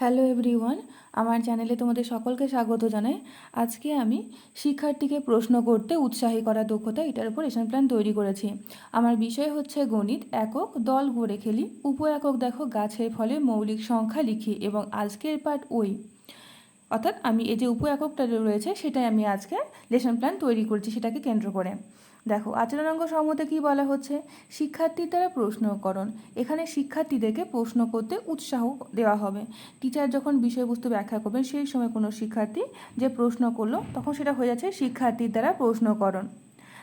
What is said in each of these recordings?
Hello everyone, আমার চ্যানেলে তোমাদের সকলকে স্বাগত জানাই। আজকে আমি শিক্ষার্থীকে প্রশ্ন করতে উৎসাহী করা দক্ষতা এটার উপর লেসন প্ল্যান তৈরি করেছি। আমার বিষয় হচ্ছে গণিত, একক দল গড়ে খেলি, উপ একক দেখো গাছের ফলে মৌলিক সংখ্যা লিখি এবং আজকের পার্ট ওই। অর্থাৎ আমি এই যে উপ এককটা রয়েছে সেটাই আমি আজকে লেসন প্ল্যান তৈরি করছি, সেটাকে কেন্দ্র করে। দেখো, আচরণাঙ্গ সম্মতে কি বলা হচ্ছে? শিক্ষার্থীর দ্বারা প্রশ্নকরণ। এখানে শিক্ষার্থীদেরকে প্রশ্ন করতে উৎসাহ দেওয়া হবে। টিচার যখন বিষয়বস্তু ব্যাখ্যা করবেন, সেই সময় কোনো শিক্ষার্থী যে প্রশ্ন করল, তখন সেটা হয়ে যাচ্ছে শিক্ষার্থীর দ্বারা প্রশ্নকরণ।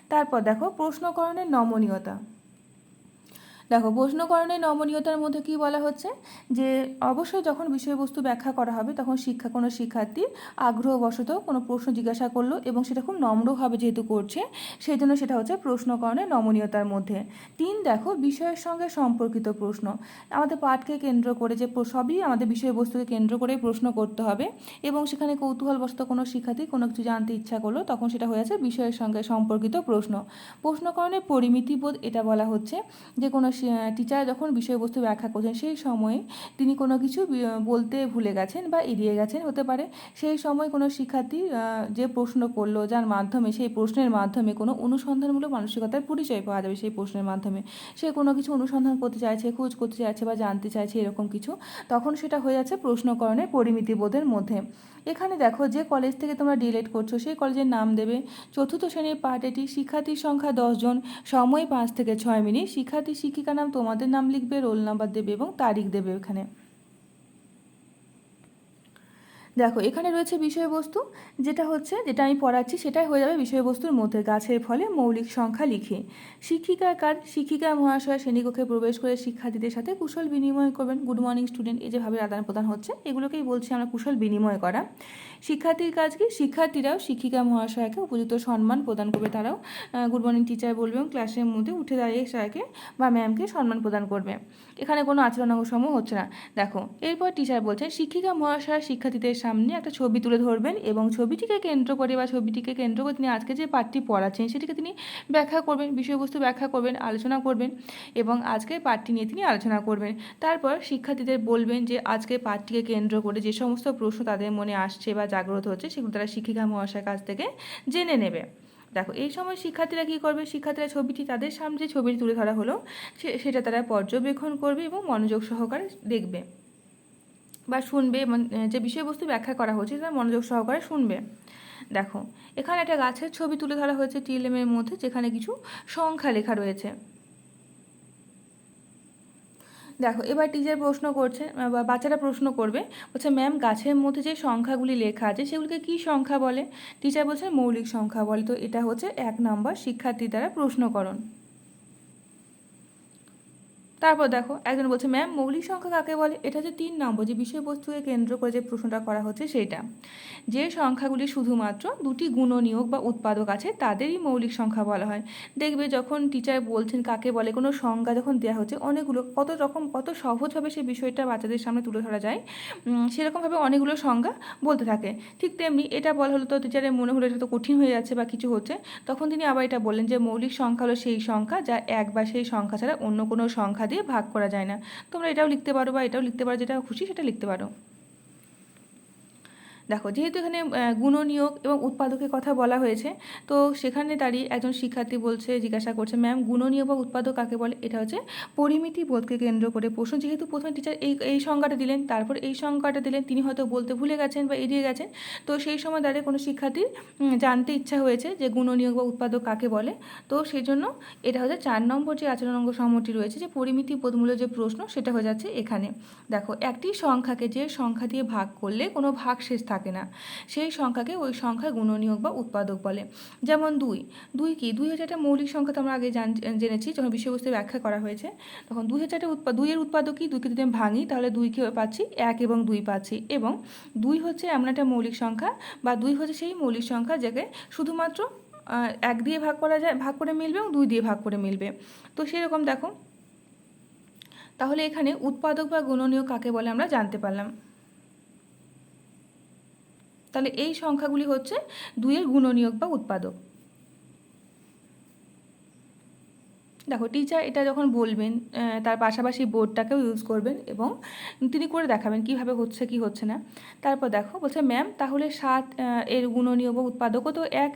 তারপর দেখো, প্রশ্নকরণের নমনীয়তা। দেখো প্রশ্নকরণের নমনীয়তার মধ্যে কি বলা হচ্ছে? যে অবশ্যই যখন বিষয়বস্তু ব্যাখ্যা করা হবে, তখন শিক্ষা, কোনো শিক্ষার্থী আগ্রহবশত কোনো প্রশ্ন জিজ্ঞাসা করল এবং সেটা খুব নম্রভাবে যেহেতু করছে, সেই জন্য সেটা হচ্ছে প্রশ্নকরণের নমনীয়তার মধ্যে। তিন, দেখো, বিষয়ের সঙ্গে সম্পর্কিত প্রশ্ন। আমাদের পাঠকে কেন্দ্র করে যে সবই আমাদের বিষয়বস্তুকে কেন্দ্র করে প্রশ্ন করতে হবে এবং সেখানে কৌতূহলবশত কোনো শিক্ষার্থী কোনো কিছু জানতে ইচ্ছা করল, তখন সেটা হয়েছে বিষয়ের সঙ্গে সম্পর্কিত প্রশ্ন। প্রশ্নকরণের পরিমিতিবোধ এটা বলা হচ্ছে যে কোনো টিচার যখন বিষয়বস্তু ব্যাখ্যা করছেন, সেই সময়ে তিনি কোনো কিছু বলতে ভুলে গেছেন বা এড়িয়ে গেছেন, হতে পারে। সেই সময় কোনো শিক্ষার্থী যে প্রশ্ন করল, যার মাধ্যমে, সেই প্রশ্নের মাধ্যমে কোনো অনুসন্ধানমূলক মানসিকতার পরিচয় পাওয়া যাবে সেই প্রশ্নের মাধ্যমে। সে কোনো কিছু অনুসন্ধান করতে চাইছে, খোঁজ করতে চাইছে বা জানতে চাইছে এরকম কিছু, তখন সেটা হয়ে যাচ্ছে প্রশ্নকরণের পরিমিতিবোধের মধ্যে। এখানে দেখো, যে কলেজ থেকে তোমরা ডিলেট করছ, সেই কলেজের নাম দেবে চতুর্থ শ্রেণির পাঠ এটি শিক্ষার্থীর সংখ্যা দশজন সময় পাঁচ থেকে ছয় মিনিট। শিক্ষার্থী, শিক্ষিকা নাম তোমাদের নাম লিখবে রোল নাম্বার দেবে এবং তারিখ দেবে এখানে দেখো, এখানে রয়েছে বিষয়বস্তু, যেটা হচ্ছে, যেটা আমি পড়াচ্ছি, সেটাই হয়ে যাবে বিষয়বস্তুর মধ্যে। গাছের ফলে মৌলিক সংখ্যা লিখে। শিক্ষিকার কাজ, শিক্ষিকা মহাশয় শ্রেণীকক্ষে প্রবেশ করে শিক্ষার্থীদের সাথে কুশল বিনিময় করবেন। গুড মর্নিং স্টুডেন্ট এই যেভাবে আদান প্রদান হচ্ছে, এগুলোকেই বলছি আমরা কুশল বিনিময় করা। শিক্ষার্থীর কাজ কি? শিক্ষার্থীরাও শিক্ষিকা মহাশয়কে উপযুক্ত সম্মান প্রদান করবে। তারাও গুড মর্নিং টিচার বলবে এবং ক্লাসের মধ্যে উঠে দাঁড়িয়ে স্যারকে বা ম্যামকে সম্মান প্রদান করবে। এখানে কোনো আচরণাঙ্গ সমূহ হচ্ছে না। দেখো, এরপর টিচার বলছেন শিক্ষিকা মহাশয় শিক্ষার্থীদের সামনে একটা ছবি তুলে ধরবেন এবং ছবিটিকে কেন্দ্র করে বা ছবিটিকে কেন্দ্র করে তিনি আজকে যে পাঠটি পড়াচ্ছেন সেটিকে তিনি ব্যাখ্যা করবেন, বিষয়বস্তু ব্যাখ্যা করবেন, আলোচনা করবেন এবং আজকের পাঠটি নিয়ে তিনি আলোচনা করবেন। তারপর শিক্ষার্থীদের বলবেন যে আজকে পাঠটিকে কেন্দ্র করে যে সমস্ত প্রশ্ন তাদের মনে আসছে বা জাগ্রত হচ্ছে সেগুলো তারা শিক্ষিকা মহাশয়ের কাছ থেকে জেনে নেবে। দেখো, এই সময় শিক্ষার্থীরা কী করবে? শিক্ষার্থীরা ছবিটি তাদের সামনে যে ছবিটি তুলে ধরা হলো সেটা তারা পর্যবেক্ষণ করবে এবং মনোযোগ সহকারে দেখবে। বা শুনবে যে বিষয়বস্তু ব্যাখ্যা করা হচ্ছে সেটা মনোযোগ সহকারে শুনবে। দেখো, এখানে একটা গাছের ছবি তুলে ধরা হয়েছে টিএলএমের মধ্যে, যেখানে কিছু সংখ্যা লেখা রয়েছে। দেখো, এবার টিচার প্রশ্ন করছে বা বাচ্চারা প্রশ্ন করবে, বলছে ম্যাম গাছের মধ্যে যে সংখ্যাগুলি লেখা আছে, সেগুলিকে কী সংখ্যা বলে? টিচার বলছে, মৌলিক সংখ্যা বলে। তো এটা হচ্ছে এক নম্বর শিক্ষার্থী দ্বারা প্রশ্নকরণ। তারপর দেখো, একজন বলছে, ম্যাম, মৌলিক সংখ্যা কাকে বলে? এটা হচ্ছে তিন নম্বর যে বিষয়বস্তুকে কেন্দ্র করে যে প্রশ্নটা করা হচ্ছে সেটা। যে সংখ্যাগুলি শুধুমাত্র দুটি গুণনীয়ক বা উৎপাদক আছে, তাদেরই মৌলিক সংখ্যা বলা হয়। দেখবে যখন টিচার বলছেন কাকে বলে, কোনো সংজ্ঞা যখন দেওয়া হচ্ছে, অনেকগুলো কত রকম, কত সহজভাবে সেই বিষয়টা বাচ্চাদের সামনে তুলে ধরা যায় সেরকমভাবে অনেকগুলো সংজ্ঞা বলতে থাকে। ঠিক তেমনি এটা বলা হলো তো টিচারের মনে হলো এটা তো কঠিন হয়ে যাচ্ছে বা কিছু হচ্ছে। তখন তিনি আবার এটা বললেন যে, মৌলিক সংখ্যা হলো সেই সংখ্যা যা এক বা সেই সংখ্যা ছাড়া অন্য কোনো সংখ্যা দিয়ে ভাগ করা যায় না। তোমরা এটাও লিখতে পারো বা এটাও লিখতে পারো, যেটা খুশি সেটা লিখতে পারো। দেখো, যেহেতু এখানে গুণনীয়ক এবং উৎপাদকের কথা বলা হয়েছে, তো সেখানে দাঁড়িয়ে একজন শিক্ষার্থী বলছে, জিজ্ঞাসা করছে, ম্যাম গুণনীয়ক বা উৎপাদক কাকে বলে? এটা হচ্ছে পরিমিতি বোধকে কেন্দ্র করে প্রশ্ন। যেহেতু প্রথমে টিচার এই এই সংজ্ঞাটা দিলেন, তারপর এই সংজ্ঞাটা দিলেন, তিনি হয়তো বলতে ভুলে গেছেন বা এড়িয়ে গেছেন। তো সেই সময় দাঁড়িয়ে কোনো শিক্ষার্থীর জানতে ইচ্ছা হয়েছে যে গুণনীয়ক বা উৎপাদক কাকে বলে। তো সেই জন্য এটা হচ্ছে চার নম্বর যে আচরণ অঙ্গ সম্মতি রয়েছে, যে পরিমিতি বোধমূলক যে প্রশ্ন, সেটা হয়ে যাচ্ছে এখানে। দেখো, একটি সংখ্যাকে যে সংখ্যা দিয়ে ভাগ করলে কোনো ভাগ শেষ থাকে থাকে না। সেই সংখ্যাকে ওই সংখ্যা গুণনীয়ক বা উৎপাদক বলে। যেমন দুই। দুই কি? দুই হাজারটা মৌলিক সংখ্যা তো আমরা আগে জান জেনেছি, যখন বিষয়বস্তু ব্যাখ্যা করা হয়েছে। তখন দুই হাজারটা উৎপাদ দুইয়ের উৎপাদক কি? দুইকে যদি আমি ভাঙি, তাহলে দুইকে পাচ্ছি? এক এবং দুই পাচ্ছি। এবং দুই হচ্ছে এমন একটা মৌলিক সংখ্যা বা দুই হচ্ছে সেই মৌলিক সংখ্যা যাকে শুধুমাত্র এক দিয়ে ভাগ করা যায় ভাগ করে মিলবে এবং দুই দিয়ে ভাগ করে মিলবে। তো সেরকম দেখো। তাহলে এখানে উৎপাদক বা গুণনীয় কাকে বলে আমরা জানতে পারলাম। তাহলে এই সংখ্যাগুলি হচ্ছে দুইয়ের গুণনীয়ক বা উৎপাদক। দেখো টিচার এটা যখন বলবেন তার পাশাপাশি বোর্ডটাকেও ইউজ করবেন এবং তিনি করে দেখাবেন কীভাবে হচ্ছে, কি হচ্ছে না। তারপর দেখো, বলছে ম্যাম তাহলে সাত এর গুণনীয়ক বা উৎপাদকও তো এক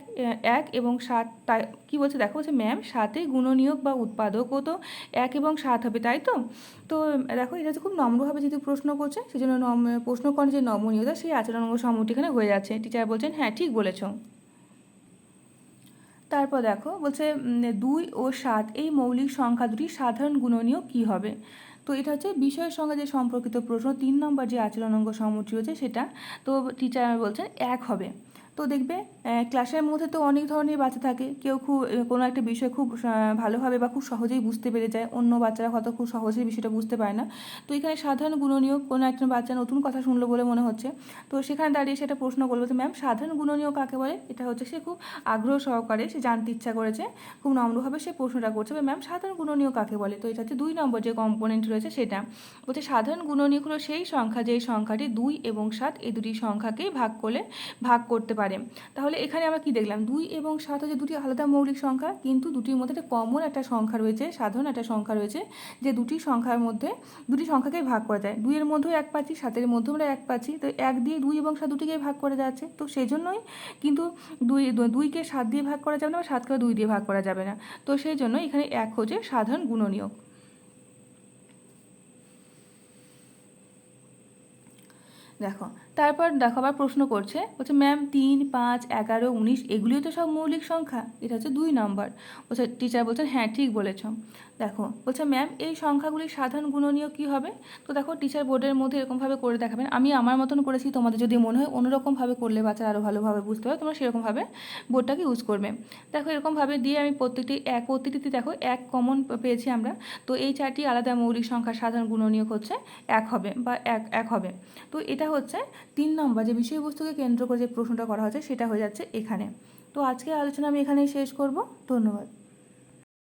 এক এবং সাত তাই, কী বলছে, দেখো, বলছে ম্যাম সাতে গুণনীয়ক বা উৎপাদকও তো এক এবং সাত হবে, তাই তো? তো, দেখো, এটা খুব নম্রভাবে যেহেতু প্রশ্ন করছে সেই জন্য নম, প্রশ্ন করেন যে নমনীয়তা, সেই আচরণ সম্মতি এখানে হয়ে যাচ্ছে। টিচার বলছেন হ্যাঁ ঠিক বলেছ। তারপর দেখো বলছে দুই ও সাত, এই মৌলিক সংখ্যা দুটি সাধারণ গুণনীয় কি হবে? তো এটা হচ্ছে বিষয়ের সঙ্গে যে সম্পর্কিত প্রশ্ন, তিন নম্বর যে আচরণ অঙ্গ সমষ্টি হচ্ছে সেটা, তো টিচার বলছেন এক হবে। তো দেখবে ক্লাসের মধ্যে তো অনেক ধরনের বাচ্চা থাকে। কেউ খুব কোনো একটা বিষয় খুব ভালোভাবে বা খুব সহজেই বুঝতে পেরে যায়। অন্য বাচ্চারা হয়তো খুব সহজেই বিষয়টা বুঝতে পারে না। তো এখানে সাধারণ গুণনীয় কোনো একজন বাচ্চা নতুন কথা শুনলো বলে মনে হচ্ছে। তো সেখানে দাঁড়িয়ে সেটা প্রশ্ন করল যে, ম্যাম, সাধারণ গুণনীয় কাকে বলে? এটা হচ্ছে সে খুব আগ্রহ সহকারে, সে জানতে ইচ্ছা করেছে। খুব নম্রভাবে সে প্রশ্নটা করছে ম্যাম, সাধারণ গুণনীয় কাকে বলে? তো এটা হচ্ছে দুই নম্বর যে কম্পোনেন্ট রয়েছে সেটা। বলছে, সাধারণ গুণনীয় হলো সেই সংখ্যা, যেই সংখ্যাটি দুই এবং সাত, এই দুটি সংখ্যাকেই ভাগ করলে, ভাগ করতে পারে। তাহলে এখানে আমরা কি দেখলাম? দুই এবং সাত হচ্ছে দুটি আলাদা মৌলিক সংখ্যা, কিন্তু দুটির মধ্যে একটা কমন একটা সংখ্যা রয়েছে, সাধারণ একটা সংখ্যা রয়েছে, যে দুটি সংখ্যার মধ্যে দুটি সংখ্যাকেই ভাগ করা যায়। দুইয়ের মধ্যেও এক পাচ্ছি, সাতের মধ্যেও আমরা এক পাচ্ছি, তো এক দিয়ে দুই এবং সাত দুটিকেই ভাগ করা যাচ্ছে। তো সেই জন্যই কিন্তু দুই, দুইকে সাত দিয়ে ভাগ করা যাবে না বা সাতকে দুই দিয়ে ভাগ করা যাবে না। তো সেই জন্য এখানে এক হচ্ছে সাধারণ গুণনীয়ক। দেখো, তারপর দেখো আবার প্রশ্ন করছে, বলছে ম্যাম তিন, পাঁচ, এগারো, উনিশ এগুলিও তো সব মৌলিক সংখ্যা, এটা হচ্ছে দুই নম্বর বলছে টিচার বলছেন হ্যাঁ ঠিক বলেছ। দেখো, বলছে ম্যাম এই সংখ্যাগুলির সাধারণ গুণনীয় কী হবে? তো দেখো টিচার বোর্ডের মধ্যে এরকমভাবে করে দেখাবেন। আমি আমার মতন করেছি, তোমাদের যদি মনে হয় অন্যরকমভাবে করলে বাচ্চারা আরও ভালোভাবে বুঝতে পারে তোমরা সেরকমভাবে বোর্ডটাকে ইউজ করবে। দেখো, এরকমভাবে দিয়ে আমি প্রত্যেকটি, এক, প্রত্যেকটিতে দেখো, এক কমন পেয়েছি আমরা। তো এই চারটি আলাদা মৌলিক সংখ্যার সাধারণ গুণনীয়ক হচ্ছে, এক হবে বা এক এক হবে। তো এটা হচ্ছে তিন নম্বর, যে বিষয়বস্তুকে কেন্দ্র করে যে প্রশ্নটা করা হচ্ছে সেটা হয়ে যাচ্ছে এখানে। তো আজকে আলোচনা আমি এখানেই শেষ করব। ধন্যবাদ।